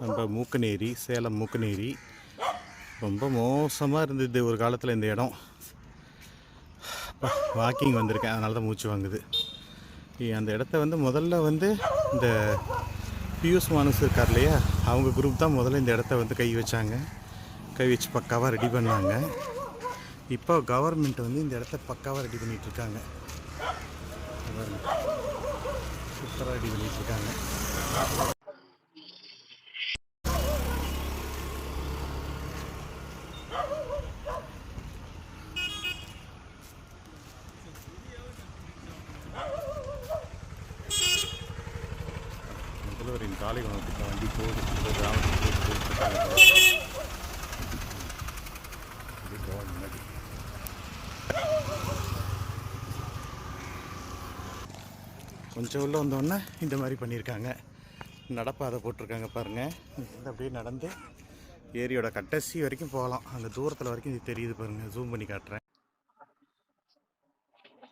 நம்ம மூக்கநேரி சேலம் மூக்கநேரி. ரொம்ப மோசமாக இருந்தது ஒரு காலத்தில் இந்த இடம். வாக்கிங் வந்திருக்கேன். அதனால தான் மூச்சு வாங்குது. அந்த இடத்த வந்து முதல்ல வந்து இந்த பியூஸ் மானுஸ் இருக்கார் இல்லையா? அவங்க குரூப் தான் முதல்ல இந்த இடத்த வந்து கை வச்சாங்க. கை வச்சு பக்காவாக ரெடி பண்ணாங்க. இப்போ கவர்மெண்ட் வந்து இந்த இடத்த பக்காவாக ரெடி பண்ணிகிட்ருக்காங்க இருக்காங்க. சூப்பராக ரெடி பண்ணிகிட்ருக்காங்க புலவரின் காலை உணவுக்கு வண்டி போகுது. கொஞ்சம் உள்ளே வந்தோடனே இந்த மாதிரி பண்ணியிருக்காங்க. நடப்பாதை போட்டிருக்காங்க பாருங்க. இந்த அப்படியே நடந்து ஏரியோட கட்டசி வரைக்கும் போகலாம். அந்த தூரத்தில் வரைக்கும் இது தெரியுது பாருங்க. ஜூம் பண்ணி காட்டுறேன்.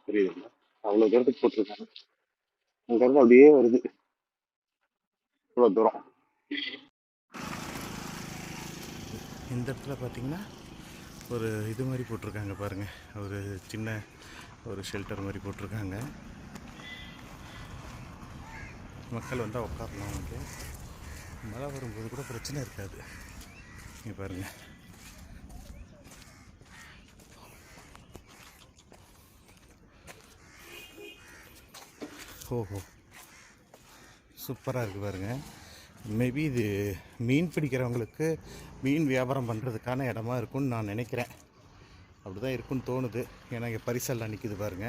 புரியுதுங்களா? அவ்வளோ தூரத்துக்கு போட்டிருக்காங்க. அங்கேருந்து அப்படியே வருது. இவ்வளோ தூரம். இந்த இடத்துல பார்த்தீங்கன்னா ஒரு இது மாதிரி போட்டிருக்காங்க பாருங்கள் ஒரு சின்ன ஒரு ஷெல்டர் மாதிரி போட்டிருக்காங்க. மக்கள் வந்தால் உட்காரலாம் அவங்க மழை வரும்போது கூட பிரச்சனை இருக்காது. இங்கே பாருங்கள் ஓஹோ. சூப்பராக இருக்குது பாருங்க. மேபி இது மீன் பிடிக்கிறவங்களுக்கு மீன் வியாபாரம் பண்ணுறதுக்கான இடமா இருக்கும்னு நான் நினைக்கிறேன். அப்படி தான் இருக்குன்னு தோணுது. ஏன்னா இங்கே பரிசெல்லாம் நிற்கிது பாருங்க.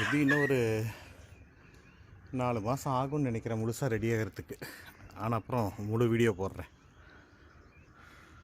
எப்படி இன்னும் ஒரு நாலு மாதம் ஆகும்னு நினைக்கிறேன் முழுசாக ரெடி ஆகிறதுக்கு. ஆனால் அப்புறம் முழு வீடியோ போடுறேன்.